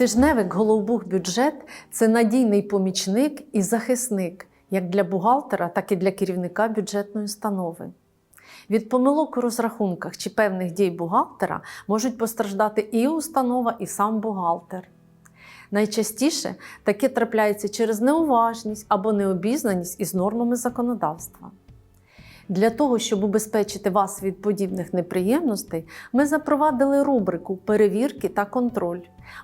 Тижневик Головбух бюджет це надійний помічник і захисник як для бухгалтера, так і для керівника бюджетної установи. Від помилок у розрахунках чи певних дій бухгалтера можуть постраждати і установа, і сам бухгалтер. Найчастіше таке трапляється через неуважність або необізнаність із нормами законодавства. Для того, щоб убезпечити вас від подібних неприємностей, ми запровадили рубрику перевірки та контроль.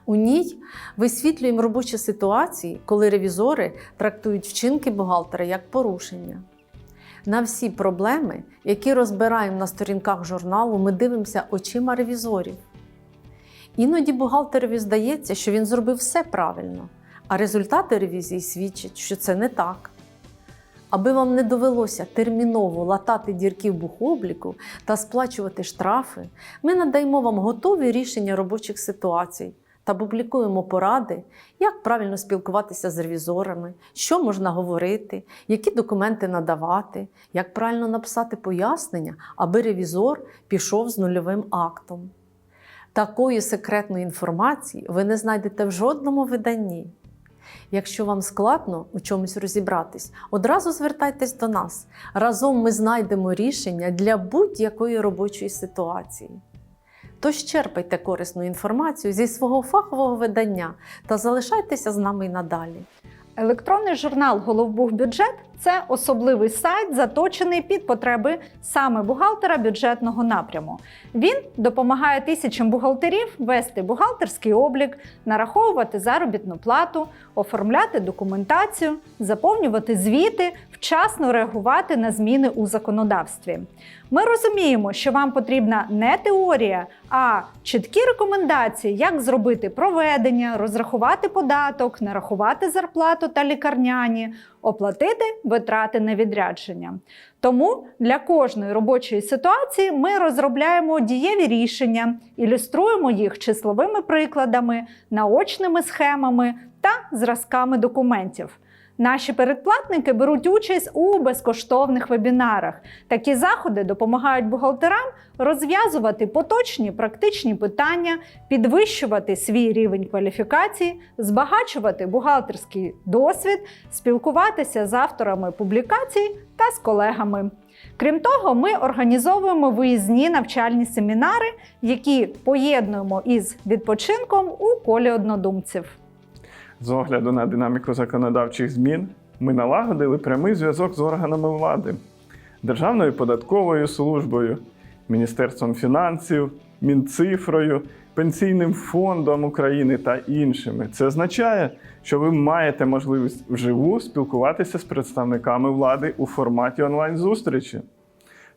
У ній висвітлюємо робочі ситуації, коли ревізори трактують вчинки бухгалтера як порушення. На всі проблеми, які розбираємо на сторінках журналу, ми дивимося очима ревізорів. Іноді бухгалтерові здається, що він зробив все правильно, а результати ревізії свідчать, що це не так. Аби вам не довелося терміново латати дірки в бухобліку та сплачувати штрафи, ми надаємо вам готові рішення робочих ситуацій та публікуємо поради, як правильно спілкуватися з ревізорами, що можна говорити, які документи надавати, як правильно написати пояснення, аби ревізор пішов з нульовим актом. Такої секретної інформації ви не знайдете в жодному виданні. Якщо вам складно у чомусь розібратись, одразу звертайтесь до нас. Разом ми знайдемо рішення для будь-якої робочої ситуації. Тож черпайте корисну інформацію зі свого фахового видання та залишайтеся з нами й надалі. Електронний журнал Головбухбюджет це особливий сайт, заточений під потреби саме бухгалтера бюджетного напряму. Він допомагає тисячам бухгалтерів вести бухгалтерський облік, нараховувати заробітну плату, оформляти документацію, заповнювати звіти, вчасно реагувати на зміни у законодавстві. Ми розуміємо, що вам потрібна не теорія, а чіткі рекомендації, як зробити проведення, розрахувати податок, нарахувати зарплату та лікарняні, оплатити витрати на відрядження. Тому для кожної робочої ситуації ми розробляємо дієві рішення, ілюструємо їх числовими прикладами, наочними схемами та зразками документів. Наші передплатники беруть участь у безкоштовних вебінарах. Такі заходи допомагають бухгалтерам розв'язувати поточні практичні питання, підвищувати свій рівень кваліфікації, збагачувати бухгалтерський досвід, спілкуватися з авторами публікацій та з колегами. Крім того, ми організовуємо виїзні навчальні семінари, які поєднуємо із відпочинком у колі однодумців. З огляду на динаміку законодавчих змін ми налагодили прямий зв'язок з органами влади, Державною податковою службою, Міністерством фінансів, Мінцифрою, Пенсійним фондом України та іншими. Це означає, що ви маєте можливість вживу спілкуватися з представниками влади у форматі онлайн-зустрічі,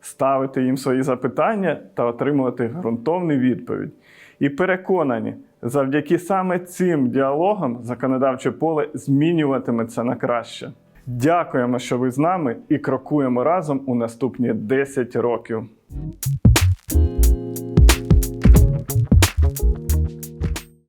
ставити їм свої запитання та отримувати ґрунтовну відповідь. І переконані, завдяки саме цим діалогам законодавче поле змінюватиметься на краще. Дякуємо, що ви з нами і крокуємо разом у наступні 10 років.